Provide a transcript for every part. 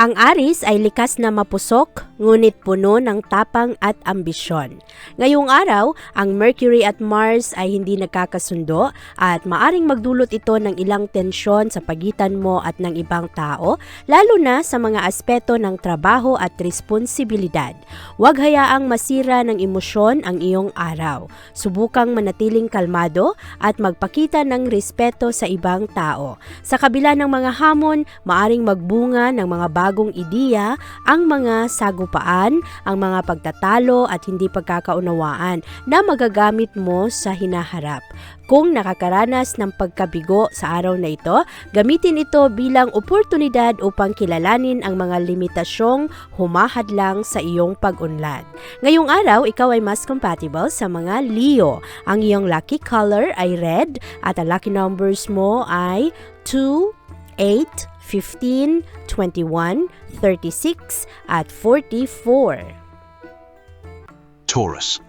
Ang Aris ay likas na mapusok, ngunit puno ng tapang at ambisyon. Ngayong araw, ang Mercury at Mars ay hindi nagkakasundo at maaring magdulot ito ng ilang tensyon sa pagitan mo at ng ibang tao, lalo na sa mga aspeto ng trabaho at responsibilidad. Huwag hayaang masira ng emosyon ang iyong araw. Subukang manatiling kalmado at magpakita ng respeto sa ibang tao. Sa kabila ng mga hamon, maaring magbunga ng mga bagong ideya, ang mga sagupaan, ang mga pagtatalo at hindi pagkakaunawaan na magagamit mo sa hinaharap. Kung nakakaranas ng pagkabigo sa araw na ito, gamitin ito bilang oportunidad upang kilalanin ang mga limitasyong humahadlang sa iyong pag-unlad. Ngayong araw, ikaw ay mas compatible sa mga Leo. Ang iyong lucky color ay red at ang lucky numbers mo ay 2, 8, 15, 21, 36 at 44. Taurus.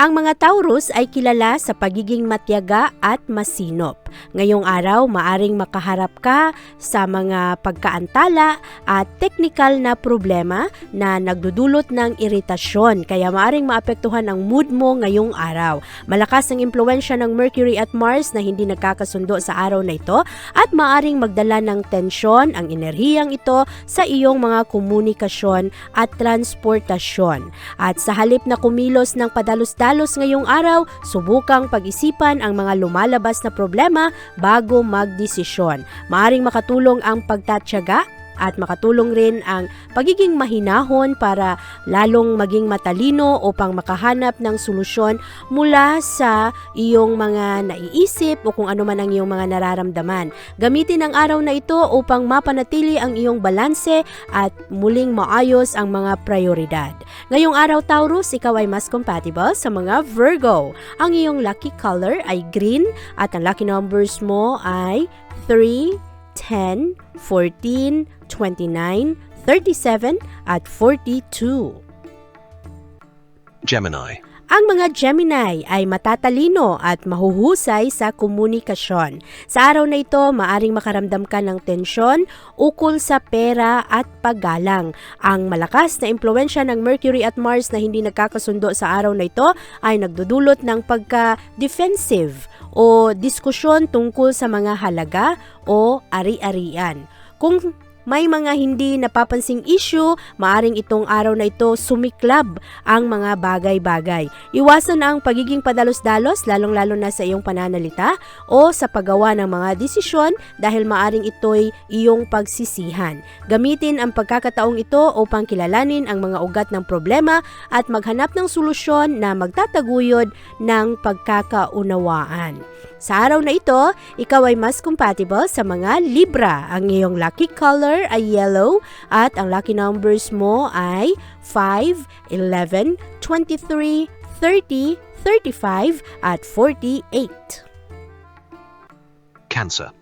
Ang mga Taurus ay kilala sa pagiging matyaga at masinop. Ngayong araw, maaring makaharap ka sa mga pagkaantala at teknikal na problema na nagdudulot ng iritasyon kaya maaring maapektuhan ang mood mo ngayong araw. Malakas ang impluensya ng Mercury at Mars na hindi nagkakasundo sa araw na ito at maaring magdala ng tensyon ang enerhiyang ito sa iyong mga komunikasyon at transportasyon. At sa halip na kumilos ng padalos-dalos ngayong araw, subukang pag-isipan ang mga lumalabas na problema bago magdesisyon. Maaring makatulong ang pagtatyaga at makatulong rin ang pagiging mahinahon para lalong maging matalino upang makahanap ng solusyon mula sa iyong mga naiisip o kung ano man ang iyong mga nararamdaman. Gamitin ang araw na ito upang mapanatili ang iyong balanse at muling maayos ang mga prioridad. Ngayong araw Taurus, ikaw ay mas compatible sa mga Virgo. Ang iyong lucky color ay green at ang lucky numbers mo ay 3, 10, 14, 29, 37 at 42. Gemini. Ang mga Gemini ay matatalino at mahuhusay sa komunikasyon. Sa araw na ito, maaring makaramdam ka ng tensyon ukol sa pera at paggalang. Ang malakas na impluensya ng Mercury at Mars na hindi nagkakasundo sa araw na ito ay nagdudulot ng pagka-defensive o diskusyon tungkol sa mga halaga o ari-arian. Kung may mga hindi napapansing issue, maaring itong araw na ito sumiklab ang mga bagay-bagay. Iwasan ang pagiging padalos-dalos, lalong-lalo na sa iyong pananalita o sa paggawa ng mga desisyon dahil maaring ito'y iyong pagsisihan. Gamitin ang pagkakataong ito upang kilalanin ang mga ugat ng problema at maghanap ng solusyon na magtataguyod ng pagkakaunawaan. Sa araw na ito, ikaw ay mas compatible sa mga Libra. Ang iyong lucky color ay yellow at ang lucky numbers mo ay 5, 11, 23, 30, 35 at 48. Cancer.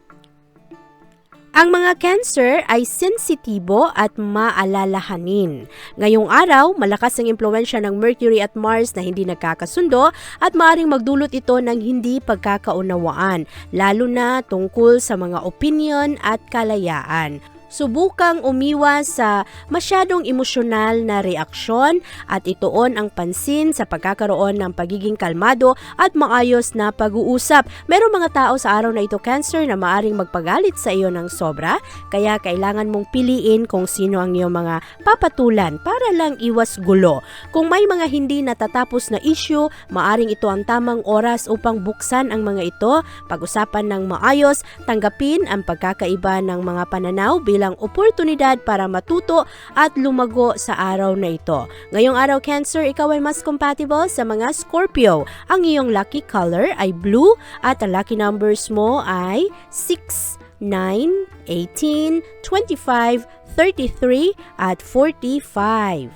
Ang mga cancer ay sensitibo at maalalahanin. Ngayong araw, malakas ang impluensya ng Mercury at Mars na hindi nagkakasundo at maaring magdulot ito ng hindi pagkakaunawaan, lalo na tungkol sa mga opinion at kalayaan. Subukang umiwas sa masyadong emosyonal na reaksyon at ituon ang pansin sa pagkakaroon ng pagiging kalmado at maayos na pag-uusap. Merong mga tao sa araw na ito cancer na maaring magpagalit sa iyo ng sobra, kaya kailangan mong piliin kung sino ang iyong mga papatulan para lang iwas gulo. Kung may mga hindi natatapos na issue, maaring ito ang tamang oras upang buksan ang mga ito, pag-usapan ng maayos, tanggapin ang pagkakaiba ng mga pananaw bilang oportunidad para matuto at lumago sa araw na ito. Ngayong araw Cancer, ikaw ay mas compatible sa mga Scorpio. Ang iyong lucky color ay blue at ang lucky numbers mo ay 6, 9, 18, 25, 33 at 45.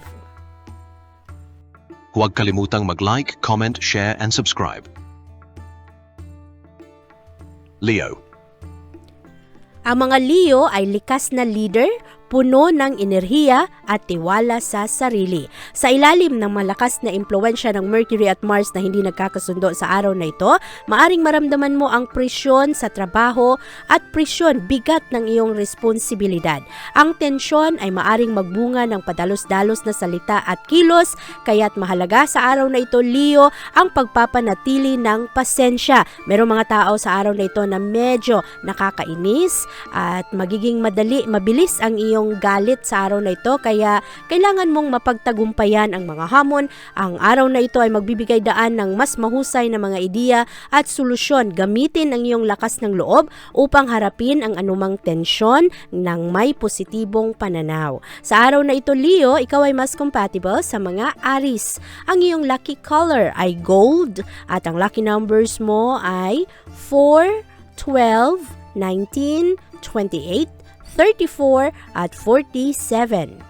Huwag kalimutang mag-like, comment, share, and subscribe. Leo. Ang mga Leo ay likas na leader, puno ng enerhiya at tiwala sa sarili. Sa ilalim ng malakas na impluensya ng Mercury at Mars na hindi nagkakasundo sa araw na ito, maaring maramdaman mo ang presyon sa trabaho at presyon bigat ng iyong responsibilidad. Ang tensyon ay maaring magbunga ng padalos-dalos na salita at kilos, kaya't mahalaga sa araw na ito, Leo, ang pagpapanatili ng pasensya. Merong mga tao sa araw na ito na medyo nakakainis at magiging madali, mabilis ang iyong galit sa araw na ito kaya kailangan mong mapagtagumpayan ang mga hamon. Ang araw na ito ay magbibigay daan ng mas mahusay na mga ideya at solusyon. Gamitin ang iyong lakas ng loob upang harapin ang anumang tensyon ng may positibong pananaw. Sa araw na ito, Leo, ikaw ay mas compatible sa mga Aris. Ang iyong lucky color ay gold at ang lucky numbers mo ay 4, 12, 19, 28, 34 at 47.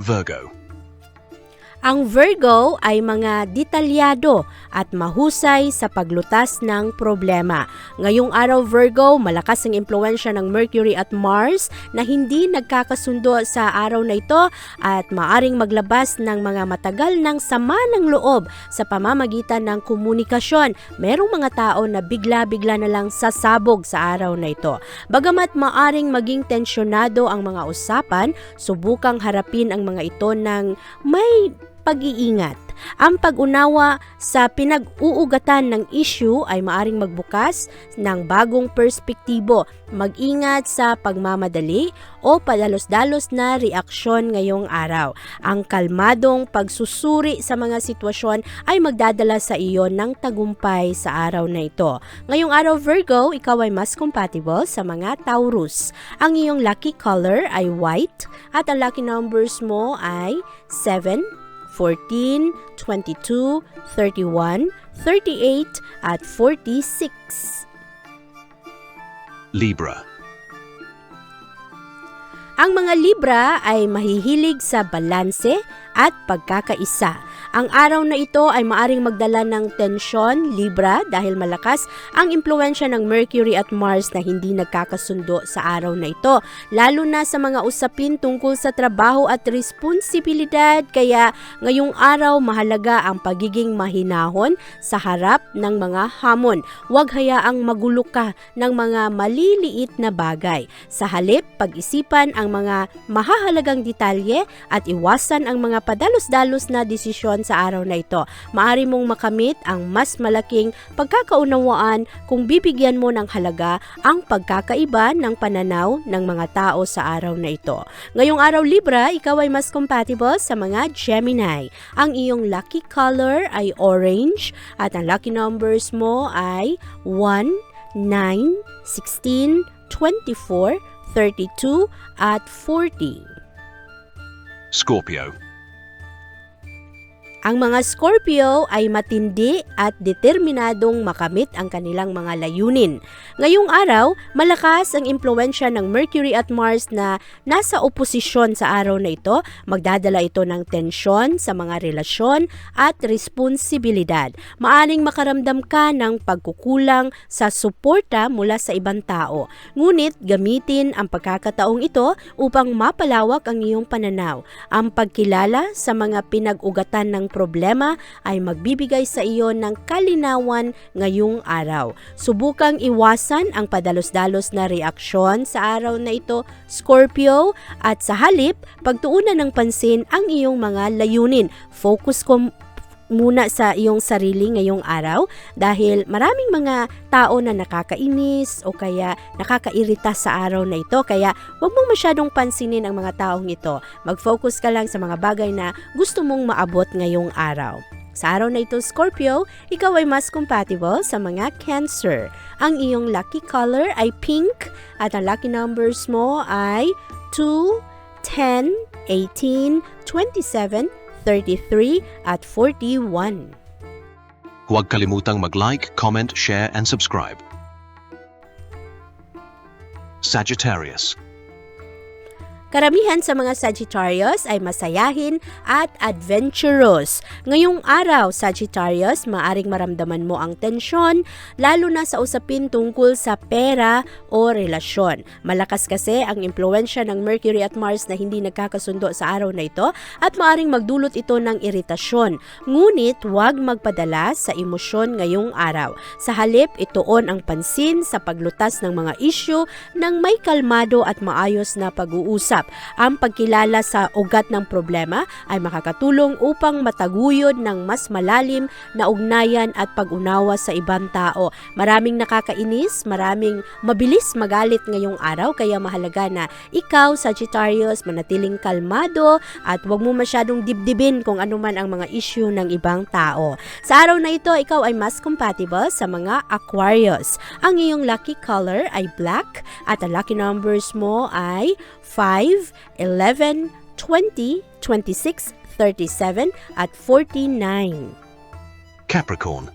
Virgo. Ang Virgo ay mga detalyado at mahusay sa paglutas ng problema. Ngayong araw Virgo, malakas ang impluensya ng Mercury at Mars na hindi nagkakasundo sa araw na ito at maaring maglabas ng mga matagal ng sama ng loob sa pamamagitan ng komunikasyon. Merong mga tao na bigla-bigla na lang sasabog sa araw na ito. Bagamat maaring maging tensyonado ang mga usapan, subukang harapin ang mga ito ng may pag-iingat. Ang pag-unawa sa pinag-uugatan ng issue ay maaring magbukas ng bagong perspektibo. Mag-ingat sa pagmamadali o padalos-dalos na reaksyon ngayong araw. Ang kalmadong pagsusuri sa mga sitwasyon ay magdadala sa iyo ng tagumpay sa araw na ito. Ngayong araw Virgo, ikaw ay mas compatible sa mga Taurus. Ang iyong lucky color ay white at ang lucky numbers mo ay 7, 14, 22, 31, 38, at 46. Libra. Ang mga Libra ay mahihilig sa balanse at pagkakaisa. Ang araw na ito ay maaring magdala ng tensyon, Libra, dahil malakas ang impluensya ng Mercury at Mars na hindi nagkakasundo sa araw na ito. Lalo na sa mga usapin tungkol sa trabaho at responsibilidad, kaya ngayong araw mahalaga ang pagiging mahinahon sa harap ng mga hamon. Huwag hayaang magulo ka ng mga maliliit na bagay. Sa halip, pag-isipan ang mga mahahalagang detalye at iwasan ang mga padalos-dalos na desisyon sa araw na ito. Maari mong makamit ang mas malaking pagkakaunawaan kung bibigyan mo ng halaga ang pagkakaiba ng pananaw ng mga tao sa araw na ito. Ngayong araw Libra, ikaw ay mas compatible sa mga Gemini. Ang iyong lucky color ay orange at ang lucky numbers mo ay 1, 9, 16, 24, 32 at 40. Scorpio. Ang mga Scorpio ay matindi at determinadong makamit ang kanilang mga layunin. Ngayong araw, malakas ang impluensya ng Mercury at Mars na nasa oposisyon sa araw na ito. Magdadala ito ng tensyon sa mga relasyon at responsibilidad. Maaring makaramdam ka ng pagkukulang sa suporta mula sa ibang tao. Ngunit gamitin ang pagkakataong ito upang mapalawak ang iyong pananaw. Ang pagkilala sa mga pinag-ugatan ng problema ay magbibigay sa iyo ng kalinawan ngayong araw. Subukang iwasan ang padalos-dalos na reaksyon sa araw na ito, Scorpio, at sa halip, pagtuunan ng pansin ang iyong mga layunin. Focus ko muna sa iyong sarili ngayong araw dahil maraming mga tao na nakakainis o kaya nakakairita sa araw na ito kaya huwag mong masyadong pansinin ang mga taong ito. Mag-focus ka lang sa mga bagay na gusto mong maabot ngayong araw. Sa araw na ito, Scorpio, ikaw ay mas compatible sa mga Cancer. Ang iyong lucky color ay pink at ang lucky numbers mo ay 2, 10, 18, 27, 33 at 41. Huwag kalimutang mag-like, comment, share, and subscribe. Sagittarius. Karamihan sa mga Sagittarius ay masayahin at adventurous. Ngayong araw, Sagittarius, maaring maramdaman mo ang tensyon, lalo na sa usapin tungkol sa pera o relasyon. Malakas kasi ang impluensya ng Mercury at Mars na hindi nagkakasundo sa araw na ito at maaring magdulot ito ng iritasyon. Ngunit huwag magpadala sa emosyon ngayong araw. Sa halip, ituon ang pansin sa paglutas ng mga issue ng may kalmado at maayos na pag-uusap. Ang pagkilala sa ugat ng problema ay makakatulong upang mataguyod ng mas malalim na ugnayan at pag-unawa sa ibang tao. Maraming nakakainis, maraming mabilis magalit ngayong araw kaya mahalaga na ikaw, Sagittarius, manatiling kalmado at huwag mo masyadong dibdibin kung ano man ang mga issue ng ibang tao. Sa araw na ito, ikaw ay mas compatible sa mga Aquarius. Ang iyong lucky color ay black at ang lucky numbers mo ay 5, 11, 20, 26, 37 at 49. Capricorn.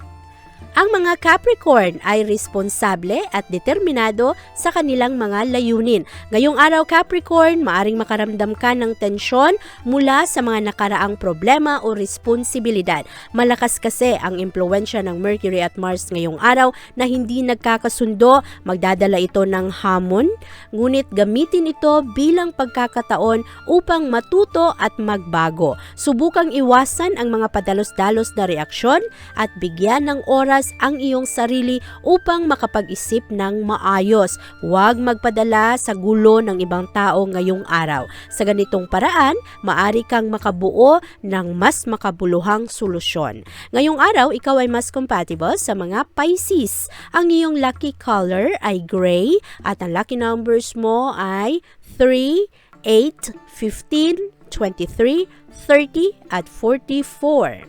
Ang mga Capricorn ay responsable at determinado sa kanilang mga layunin. Ngayong araw Capricorn, maaring makaramdam ka ng tensyon mula sa mga nakaraang problema o responsibilidad. Malakas kasi ang impluensya ng Mercury at Mars ngayong araw na hindi nagkakasundo, magdadala ito ng hamon, ngunit gamitin ito bilang pagkakataon upang matuto at magbago. Subukang iwasan ang mga padalos-dalos na reaksyon at bigyan ng oras ang iyong sarili upang makapag-isip ng maayos. Huwag magpadala sa gulo ng ibang tao ngayong araw. Sa ganitong paraan, maari kang makabuo ng mas makabuluhang solusyon. Ngayong araw, ikaw ay mas compatible sa mga Pisces. Ang iyong lucky color ay gray at ang lucky numbers mo ay 3, 8, 15, 23, 30 at 44.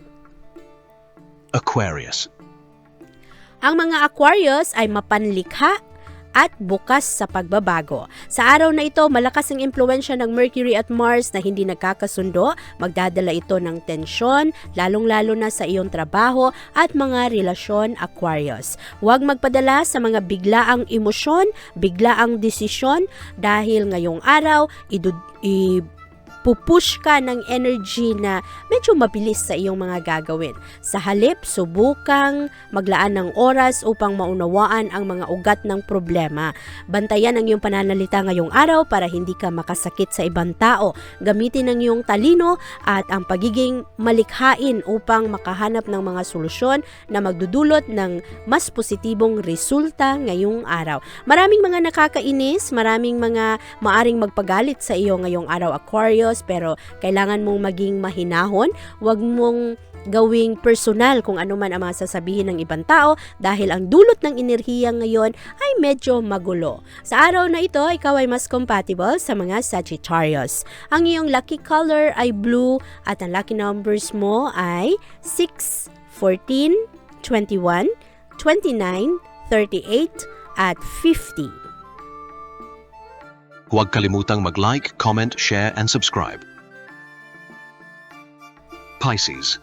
Aquarius. Ang mga Aquarius ay mapanlikha at bukas sa pagbabago. Sa araw na ito, malakas ang impluensya ng Mercury at Mars na hindi nagkakasundo. Magdadala ito ng tensyon, lalong-lalo na sa iyong trabaho at mga relasyon Aquarius. Huwag magpadala sa mga biglaang emosyon, biglaang desisyon dahil ngayong araw, idud, i, pupush ka ng energy na medyo mabilis sa iyong mga gagawin. Sa halip, subukang maglaan ng oras upang maunawaan ang mga ugat ng problema. Bantayan ang iyong pananalita ngayong araw para hindi ka makasakit sa ibang tao. Gamitin ang iyong talino at ang pagiging malikhain upang makahanap ng mga solusyon na magdudulot ng mas positibong resulta ngayong araw. Maraming mga nakakainis, maraming mga maaring magpagalit sa iyo ngayong araw Aquarius pero kailangan mong maging mahinahon, huwag mong gawing personal kung ano man ang mga sasabihin ng ibang tao dahil ang dulot ng enerhiya ngayon ay medyo magulo. Sa araw na ito, ikaw ay mas compatible sa mga Sagittarius. Ang iyong lucky color ay blue at ang lucky numbers mo ay 6, 14, 21, 29, 38 at 50. Huwag kalimutang mag-like, comment, share, and subscribe. Pisces.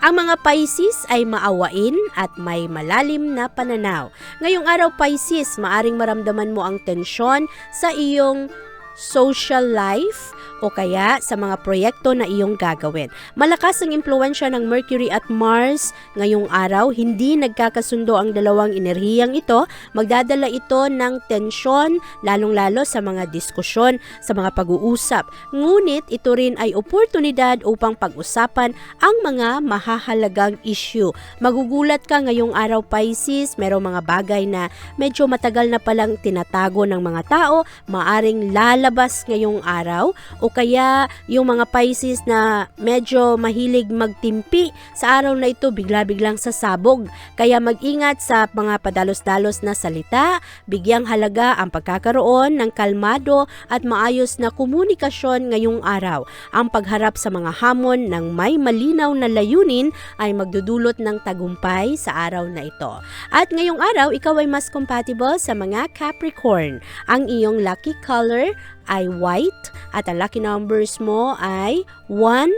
Ang mga Pisces ay maawain at may malalim na pananaw. Ngayong araw Pisces, maaring maramdaman mo ang tensyon sa iyong social life o kaya sa mga proyekto na iyong gagawin. Malakas ang impluensya ng Mercury at Mars ngayong araw. Hindi nagkakasundo ang dalawang enerhiyang ito. Magdadala ito ng tensyon, lalong-lalo sa mga diskusyon, sa mga pag-uusap. Ngunit ito rin ay oportunidad upang pag-usapan ang mga mahahalagang issue. Magugulat ka ngayong araw Pisces, merong mga bagay na medyo matagal na palang tinatago ng mga tao, maaring lalabas ngayong araw o kaya yung mga Pisces na medyo mahilig magtimpi sa araw na ito bigla-biglang sasabog. Kaya mag-ingat sa mga padalos-dalos na salita, bigyang halaga ang pagkakaroon ng kalmado at maayos na komunikasyon ngayong araw. Ang pagharap sa mga hamon ng may malinaw na layunin ay magdudulot ng tagumpay sa araw na ito. At ngayong araw, ikaw ay mas compatible sa mga Capricorn. Ang iyong lucky color ay white at ang lucky numbers mo ay 1,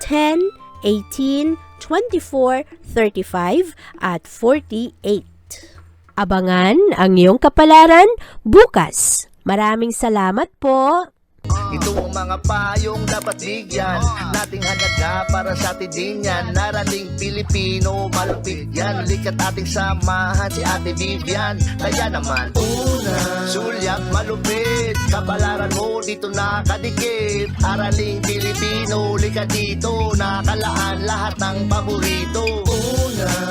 10, 18, 24, 35 at 48. Abangan ang iyong kapalaran bukas. Maraming salamat po. Ito ang mga payong dapat bigyan. Nating halaga para sa atin yan. Narating Pilipino, malupit yan. Likat ating samahan si Ate Vivian. Kaya naman Una, sulyap malupit. Kapalaran mo dito nakadikit. Araling Pilipino, likat dito. Nakalaan lahat ng paborito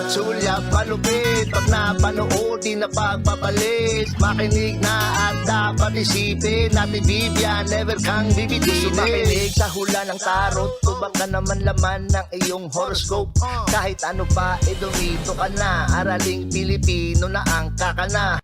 sulyap malupit Pag napanood, di na pagpapalit Makinig na at dapat isipin Ate Vivian, never kang bibitinin Makinig sa hula ng tarot Tubak ka naman laman ng iyong horoscope. Kahit ano pa, eh dumito ka na. Araling Pilipino na ang kakana